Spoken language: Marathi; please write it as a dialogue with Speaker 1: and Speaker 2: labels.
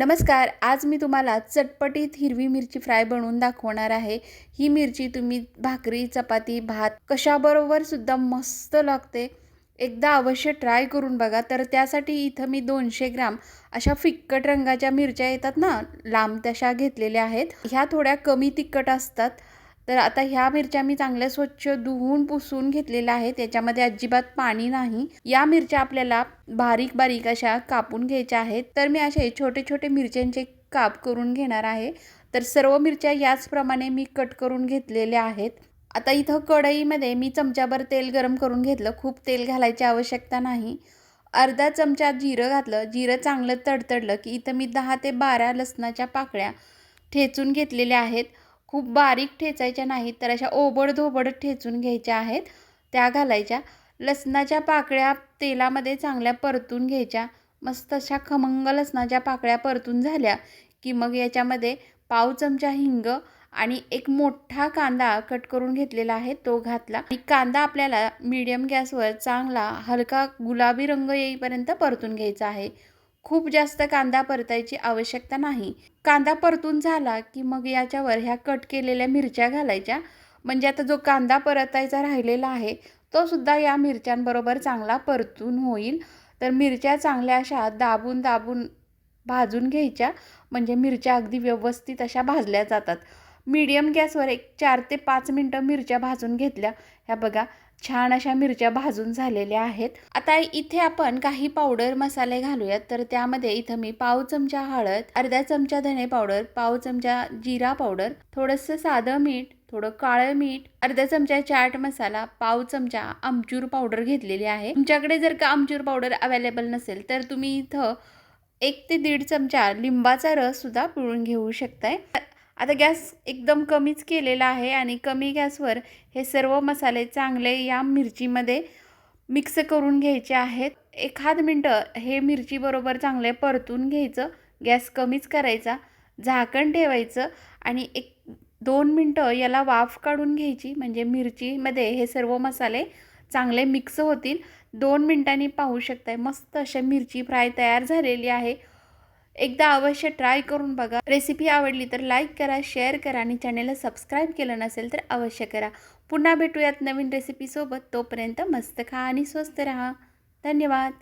Speaker 1: नमस्कार आज मी तुम्हाला चटपटीत हिरवी मिरची फ्राय बनवून दाखवणार आहे. ही मिरची तुम्ही भाकरी चपाती भात कशाबरोबर सुद्धा मस्त लागते. एकदा अवश्य ट्राय करून बघा. तर त्यासाठी इथं मी दोनशे ग्राम अशा फिक्कट रंगाच्या मिरच्या येतात ना लांब तशा घेतलेल्या आहेत. ह्या थोड्या कमी तिखट असतात. तर आता ह्या मिरच्या मी चांगल्या स्वच्छ धुवून पुसून घेतलेल्या आहेत. त्याच्यामध्ये अजिबात पाणी नाही. या मिरच्या आपल्याला बारीक बारीक अशा कापून घ्यायच्या आहेत. तर मी असे छोटे छोटे मिरच्यांचे काप करून घेणार आहे. तर सर्व मिरच्या याचप्रमाणे मी कट करून घेतलेल्या आहेत. आता इथं कढईमध्ये मी चमच्याभर तेल गरम करून घेतलं. खूप तेल घालायची आवश्यकता नाही. अर्धा चमचा जिरं घातलं. जिरं चांगलं तडतडलं की इथं मी दहा ते बारा लसणाच्या पाकळ्या ठेचून घेतलेल्या आहेत. खूप बारीक ठेचायच्या नाहीत तर अशा ओबड धोबड ठेचून घ्यायच्या आहेत. त्या घालायच्या. लसणाच्या पाकळ्या तेलामध्ये चांगल्या परतून घ्यायच्या. मस्त अशा खमंग लसणाच्या पाकळ्या परतून झाल्या की मग याच्यामध्ये पाव चमचा हिंग आणि एक मोठा कांदा कट करून घेतलेला आहे तो घातला. आणि कांदा आपल्याला मीडियम गॅसवर चांगला हलका गुलाबी रंग येईपर्यंत परतून घ्यायचा आहे. खूप जास्त कांदा परतायची आवश्यकता नाही. कांदा परतून झाला की मग याच्यावर ह्या कट केलेल्या मिरच्या घालायच्या. म्हणजे आता जो कांदा परतायचा राहिलेला आहे तो सुद्धा या मिरच्यांबरोबर चांगला परतून होईल. तर मिरच्या चांगल्या अशा दाबून दाबून भाजून घ्यायच्या. म्हणजे मिरच्या अगदी व्यवस्थित अशा भाजल्या जातात. मीडियम गॅसवर एक चार ते पाच मिनटं मिरच्या भाजून घेतल्या. ह्या बघा छान अशा मिरच्या भाजून झालेल्या आहेत. आता इथे आपण काही पावडर मसाले घालूयात. तर त्यामध्ये इथं मी पाव चमचा हळद अर्धा चमचा धने पावडर पाव चमचा जिरा पावडर थोडंसं साधं मीठ थोडं काळं मीठ अर्धा चमचा चाट मसाला पाव चमचा आमचूर पावडर घेतलेली आहे. तुमच्याकडे जर का आमचूर पावडर अवेलेबल नसेल तर तुम्ही इथं एक ते दीड चमचा लिंबाचा रस सुद्धा पिळून घेऊ शकताय. आता गॅस एकदम कमीच केलेला आहे आणि कमी गॅसवर हे सर्व मसाले चांगले या मिरचीमध्ये मिक्स करून घ्यायचे आहेत. एखाद मिनटं हे मिरचीबरोबर चांगले परतून घ्यायचं गॅस कमीच करायचा झाकण ठेवायचं आणि एक दोन मिनटं याला वाफ काढून घ्यायची. म्हणजे मिरचीमध्ये हे सर्व मसाले चांगले मिक्स होतील. दोन मिनटांनी पाहू शकताय. मस्त अशा मिरची फ्राय तयार झालेली आहे. एकदा अवश्य ट्राय करून बघा. रेसिपी आवडली तर लाईक करा शेअर करा आणि चॅनेलला सबस्क्राईब केलं नसेल तर अवश्य करा. पुन्हा भेटूयात नवीन रेसिपीसोबत तोपर्यंत मस्त खा आणि स्वस्त राहा. धन्यवाद.